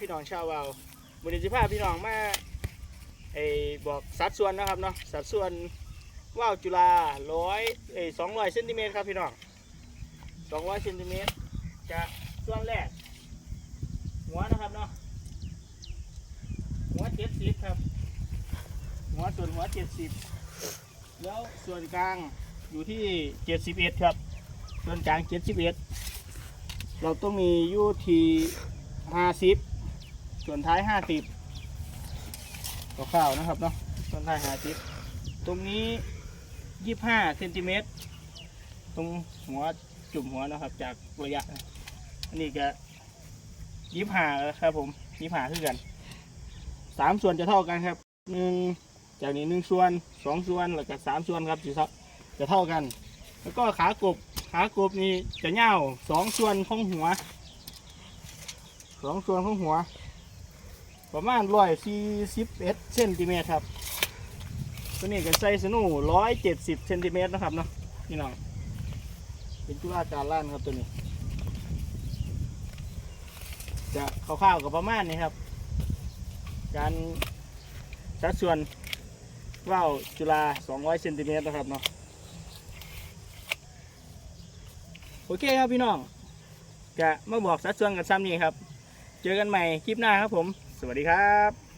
พี่น้องชาววาวบริจิภาพี่น้องมาไอ้บอกสัดส่วนนะครับเนาะสัดส่วนว่าวจุฬาร้อยเอ้สองร้อยเซนติเมตรครับพี่น้องสองร้อยเซนติเมตรจะส่วนแรกหัวนะครับเนาะหัวเจ็ดสิบครับ หัวส่วนหัวเจ็ดสิบแล้วส่วนกลางอยู่ที่เจ็ดสิบเอ็ดครับ ส่วนกลางเจ็ดสิบเอ็ดเราต้องมียูที่ห้าสิบ ส่วนท้ายห้าสิบคร่าวๆนะครับเนาะส่วนท้ายห้าสิบตรงนี้ยี่ห้าเซนติเมตรตรงหัวจุ่มหัวนะครับ จากระยะ อันนี้ก็ยี่ห้าครับผมยี่ห้าคือกันสามส่วนจะเท่ากันครับหนึ่งจากนี้หนึ่งส่วนสองส่วนแล้วก็สามส่วนครับจะจะเท่ากัน แล้วก็ขากบขากบนี่จะเง่าสองส่วนของหัวสองส่วนของหัว ประมาณร้อยสี่สิบเอ็ดเซนติเมตรครับ ตัวนี้ก็ใส่สนูร้อยเจ็ดสิบเซนติเมตรนะครับเนาะพี่น้องเป็นจุฬาการล้านครับตัวนี้ จะคร่าวๆกับประมาณนี้ครับ การสัดส่วนว่าวจุฬา200เซนติเมตรนะครับเนาะโอเคครับพี่น้องกะมาบอกสัดส่วนกันซ้ำนี้ครับ เจอกันใหม่คลิปหน้าครับผม สวัสดีครับ